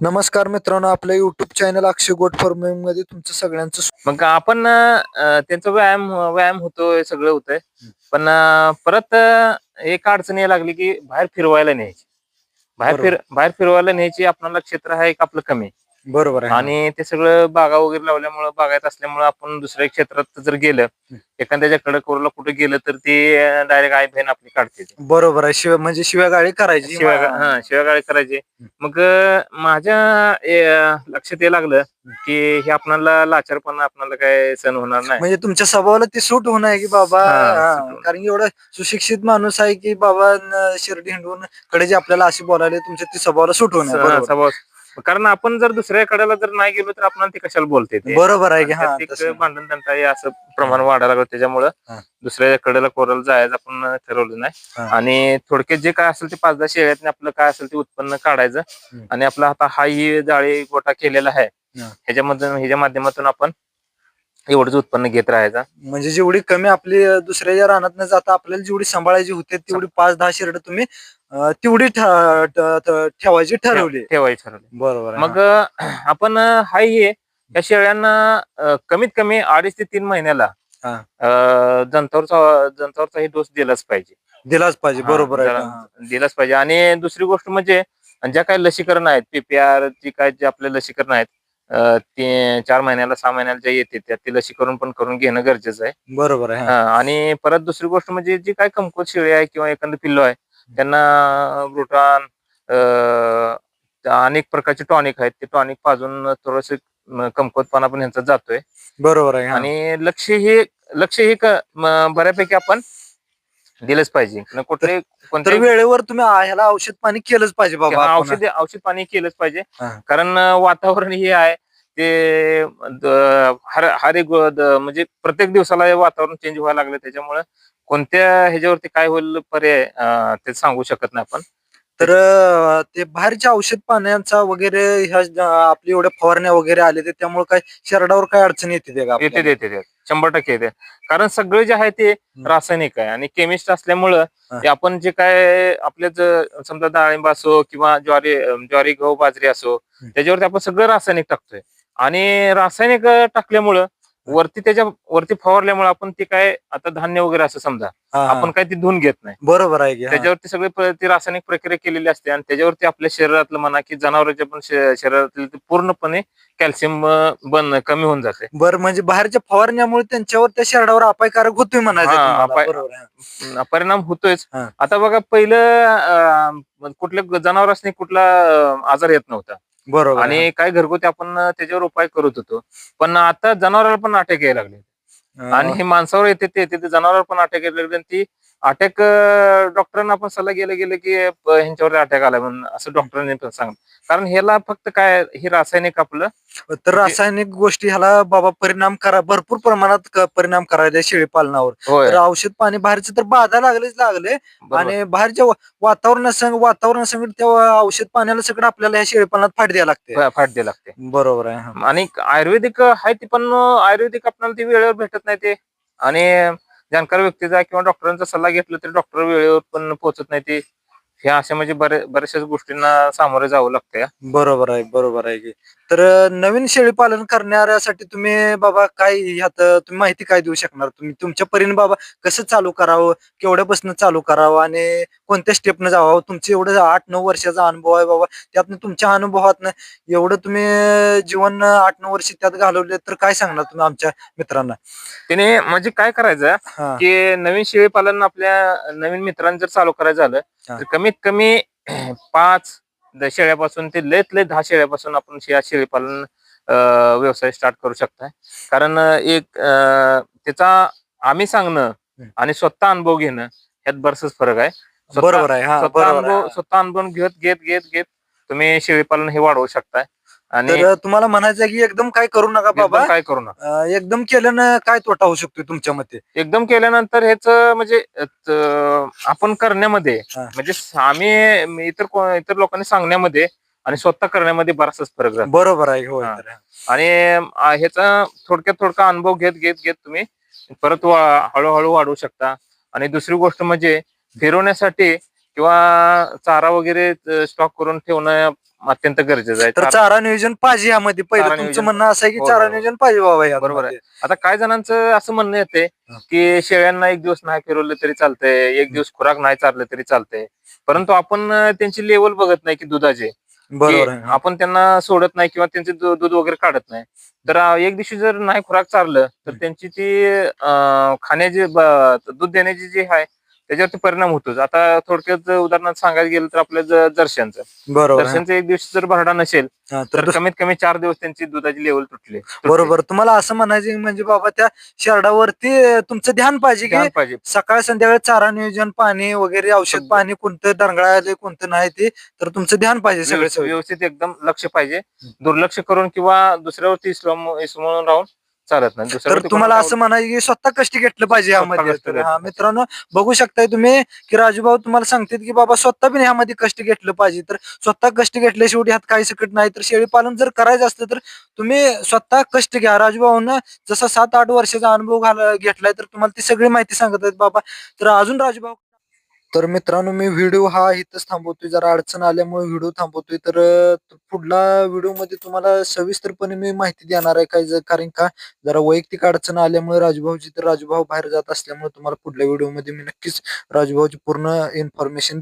नमस्कार मित्रांनो आपल्या युट्यूब चॅनल अक्षय गोट फार्मिंगमध्ये तुमचं सगळ्यांचं स्व- मग आपण अं, त्यांचा व्यायाम व्यायाम होतोय सगळं होतंय. पण अं, परत अं, एक अडचण लागली की बाहेर फिरवायला न्यायची. बाहेर फिर बाहेर फिरवायला न्यायची आपल्याला क्षेत्र आहे एक आपलं कमी बरोबर आहे आणि ते सगळं बागा वगैरे लावल्यामुळं बागायत असल्यामुळं आपण दुसऱ्या क्षेत्रात जर गेलं एखाद्याच्या कडकवरला कुठे गेलं तर ते डायरेक्ट आई बहीण आपली काढते. बरोबर आहे शिव म्हणजे शिव्या गाडी करायची शिवाय हा शिवागाळी करायचे मग माझ्या लक्षात यायला लागलं की हे आपणाला लाचारपणा आपणाला काय सण होणार नाही म्हणजे तुमच्या स्वभावाला ती सूट होणं आहे की बाबा हा, हा. कारण की एवढा सुशिक्षित माणूस आहे की बाबा शिर्डी हिंडून कडे जे आपल्याला अशी बोलायला तुमच्या ती स्वभावाला सूट होणं आहे. स- बरोबर. स्वभाव कारण आपण जर दुसऱ्या कडेला जर नाही गेलो तर आपण ते कशाला बोलते ते बरोबर आहे की हा त्यात एक तसं. भांडण तंटा हे असं प्रमाण वाढायला लागलं त्याच्यामुळं हा. दुसऱ्या कडेला कोराला जायचं आपण ठरवलं नाही. आणि थोडक्यात जे काय असेल ते पाच दहा शेळ्यात आपलं काय असेल ते उत्पन्न काढायचं हम्म. आणि आपला आता हा ही जाळी गोटा केलेला आहे हा. ह्याच्यामधून ह्याच्या माध्यमातून आपण एवढंच उत्पन्न घेत राहायचं म्हणजे जेवढी कमी आपली अं, दुसऱ्या रानात न जाता आपल्याला जेवढी सांभाळायची होते तेवढी पाच दहा शिरड तुम्ही अं, तेवढी ठ- ठ- ठ- ठेवायची ठरवली ठेवायचं ठरवलं बरोबर आहे, मग अं, आपण अं, हा हे या शेळ्यांना अं, कमीत कमी अडीच ते तीन महिन्याला हा. अं, जंतावरचा जंतावरचा दिवस दिलाच पाहिजे हा. दिलाच पाहिजे हा, बरोबर आहे जरा हा. दिलाच पाहिजे आणि दुसरी गोष्ट म्हणजे ज्या काही लसीकरण आहेत पीपीआर जी काय जे आपले लसीकरण आहेत ते चार महिन्याला सहा महिन्याला जे येते त्या ते लसीकरण पण करून घेणं गरजेचं आहे बरोबर आहे हा. हा, आणि परत दुसरी गोष्ट म्हणजे जी काय कमकुवत शेळी आहे किंवा एखादं पिल्लो आहे त्यांना ब्रुटान अनेक प्रकारचे टॉनिक आहेत ते टॉनिक पाजून थोडस कमकुवतपणा पण यांचा जातोय बरोबर आहे हा. आणि लक्ष हे लक्ष हे क- म- बऱ्यापैकी आपण दिलंच पाहिजे न कुठले तर कोणत्याही वेळेवर तुम्ही आ- ह्याला औषध पाणी केलंच पाहिजे बाबा हा, आपण. औषध औषध पाणी केलंच पाहिजे हा. कारण अं, वातावरण हे आहे ते द- हर हर एक गो- द- म्हणजे प्रत्येक दिवसाला हे वातावरण चेंज व्हायला लागलं त्याच्यामुळे कोणत्या ह्याच्यावरती काय होईल पर्याय अं, ते सांगू शकत नाही आपण तर अं, ते बाहेरच्या औषध पाण्याचा वगैरे ह्या ज- आपली एवढ्या फवारण्या वगैरे आले ते त्यामुळे काय शरडावर काय अडचण येते ते का येते आपल्याला? येते येते शंभर टक्के येते कारण सगळे जे आहे ते रासायनिक आहे आणि केमिस्ट असल्यामुळं. ते आपण जे काय आपले समजा डाळिंब असो किंवा ज्वारी ज्वारी गहू बाजरी असो. त्याच्यावरती आपण सगळं रासायनिक टाकतोय आणि रासायनिक टाकल्यामुळं वरती त्याच्या वरती फवारल्यामुळे आपण ते काय आता धान्य वगैरे असं समजा. आपण काय ते धुवून घेत नाही बरोबर आहे की हा. त्याच्यावरती सगळे ती रासायनिक प्रक्रिया केलेली असते आणि त्याच्यावरती आपल्या शरीरातलं म्हणा की जनावरांच्या पण श- शरीरातलं ते पूर्णपणे कॅल्शियम बन कमी होऊन जाते बरं म्हणजे बाहेरच्या फवारण्यामुळे त्यांच्यावर त्या शरडावर अपायकारक होतोय म्हणायचं हा, तुम्हाला. अपाय- बरोबर आहे. अं, परिणाम होतोयच हा. आता बघा पहिलं अं, कुठल्या जनावरांनी कुठला अं, आजार येत नव्हता बरोबर. आणि काय घरगुती आपण त्याच्यावर उपाय करत होतो पण आता जनावराला पण अटॅक यायला लागले आणि हे माणसावर येते ते येते ते जनावरावर पण अटॅक यायला लागले आणि ती अटॅक डॉक्टरांना आपण सल्ला गेले गेले की ह्यांच्यावर अटॅक आला म्हणून असं डॉक्टरांनी पण सांग कारण ह्याला फक्त काय हे रासायनिक आपलं. तर रासायनिक गोष्टी ह्याला बाबा परिणाम करा भरपूर प्रमाणात परिणाम करायला शेळी पालनावर. तर औषध पाणी बाहेरचे तर बाधा लागलेच लागले. आणि बाहेरच्या वातावरणासंग वातावरणासंग त्या औषध पाण्याला सगळं आपल्याला ह्या शेळीपालनात फाट द्यायला लागते. फाट द्यायला लागते. बरोबर आहे. आणि आयुर्वेदिक आहे ते पण आयुर्वेदिक आपल्याला ते वेळेवर भेटत नाही ते. आणि जाणकार व्यक्तीचा किंवा डॉक्टरांचा सल्ला घेतला तरी डॉक्टर वेळेवर पण पोहोचत नाही. ते ह्या अशा म्हणजे बरे बऱ्याचशाच गोष्टींना सामोरे जावं लागतं या. बरोबर आहे बरोबर आहे की. तर नवीन शेळी पालन करणाऱ्यासाठी तुम्ही बाबा काय ह्यात तुम्ही माहिती काय देऊ शकणार? तुम्ही तुमच्या परीने बाबा कसं चालू करावं? केवढ्यापासून चालू करावं? आणि कोणत्या स्टेपनं जावं तुमचं एवढं आठ नऊ वर्षाचा अनुभव आहे बाबा. त्यातनं तुमच्या अनुभवातनं एवढं तुम्ही जीवन आठ नऊ वर्ष त्यात घालवले तर काय सांगणार तुम्ही आमच्या मित्रांना? त्याने म्हणजे काय करायचं हा. की नवीन शेळी पालन आपल्या नवीन मित्रांनी जर चालू करायचं झालं. तर कमीत कमी पाच शेळ्यापासून ते लयत लय दहा शेळ्यापासून आपण शे- शेळी पालन अं, व्यवसाय स्टार्ट करू शकताय. कारण एक त्याचा आम्ही सांगणं. आणि स्वतः अनुभव घेणं यात बरसच फरक आहे. स्वतः- बरोबर आहे. स्वतः बरोबर अनुभव. स्वतः अनुभव घेत घेत घेत घेत तुम्ही शेळी पालन हे वाढवू शकताय. आणि तर तुम्हाला म्हणायचं आहे की एकदम काय करू नका बाबा काय करू नका अं, एकदम केल्यानं काय तोटा होऊ शकतो तुमच्या मते एकदम केल्यानंतर ह्याच म्हणजे त- आपण करण्यामध्ये हा. म्हणजे आम्ही इतर को- इतर लोकांनी सांगण्यामध्ये आणि स्वतः करण्यामध्ये बराचसाच फरक राहतो बरोबर आहे होय हा. तर. आणि अ, ह्याचा थोडक्यात थोडका अनुभव घेत घेत घेत तुम्ही परत वा- हळूहळू वाढवू शकता आणि दुसरी गोष्ट म्हणजे फिरवण्यासाठी किंवा चारा वगैरे स्टॉक करून ठेवणं अत्यंत गरजेचं आहे. तर चारा- चारा नियोजन पाहिजे यामध्ये. पहिलं चारा तुमचं नियोजन- म्हणणं असं आहे की हो, चारा हो. नियोजन पाहिजे बाबा यात बरोबर आहे. आता काय जणांचं असं म्हणणं येते हा. की शेळ्यांना एक दिवस नाही फिरवलं तरी चालतंय एक दिवस खुराक नाही चाललं तरी चालतंय. परंतु आपण अं, त्यांची लेवल बघत नाही की दुधाचे. बरोबर की आहे आपण त्यांना सोडत नाही किंवा त्यांचे दू- दूध वगैरे काढत नाही. तर अं, एक दिवशी जर नाही खुराक चारलं तर हम्म. त्यांची ती अं, खाण्याची ब- दूध देण्याची जी आहे त्याच्यावरती परिणाम होतोच. आता थोडक्यात उदाहरणार्थ सांगायला गेलं तर आपल्या जर्शनचं बरोबर. दर्शनचं एक दिवशी जर भरडा नसेल हा, तर तर कमीत कमी चार दिवस त्यांची दुधाची लेवल तुटली. तुटली. बरोबर. तुम्हाला असं म्हणायचं म्हणजे बाबा त्या शेरडावरती तुमचं ध्यान पाहिजे की ध्यान पाहिजे. सकाळ संध्याकाळी चारा नियोजन पाणी वगैरे औषध. पाणी कोणतं डरंगळायला कोणतं नाही ते तर तुमचं ध्यान पाहिजे सगळे व्यवस्थित एकदम लक्ष पाहिजे. दुर्लक्ष करून किंवा दुसऱ्यावरती इसलम इसमळून राहून चालत नाही. तर दुसऱ्यावरती तुम्हाला असं म्हणायचं की स्वतः कष्ट घेतलं पाहिजे स्वतः यामध्ये. कष्ट तर घेतलं हा पाहिजे. मित्रांनो बघू शकताय तुम्ही की राजूभाऊ तुम्हाला सांगतात की बाबा स्वतः पण ह्यामध्ये कष्ट घेतलं पाहिजे. तर स्वतः कष्ट घेतल्या शेवटी ह्यात काही सकट नाही. तर शेळी पालन जर करायचं असलं तर तुम्ही स्वतः कष्ट घ्या. राजूभाऊनं जसा सात आठ वर्षाचा अनुभव घाल घेतलाय तर तुम्हाला ती सगळी माहिती सांगत आहेत बाबा. तर अजून राजूभाऊ तर मित्रांनो मी व्हिडिओ हा इथंच थांबवतोय. जरा अडचण आल्यामुळे व्हिडिओ थांबवतोय. तर पुढला व्हिडिओमध्ये तुम्हाला सविस्तरपणे मी माहिती देणार आहे काय कारण का जरा वैयक्तिक अडचण आल्यामुळे राजूभाऊची तर राजूभाऊ बाहेर जात असल्यामुळे तुम्हाला पुढल्या व्हिडिओमध्ये मी नक्कीच राजूभाऊची पूर्ण इन्फॉर्मेशन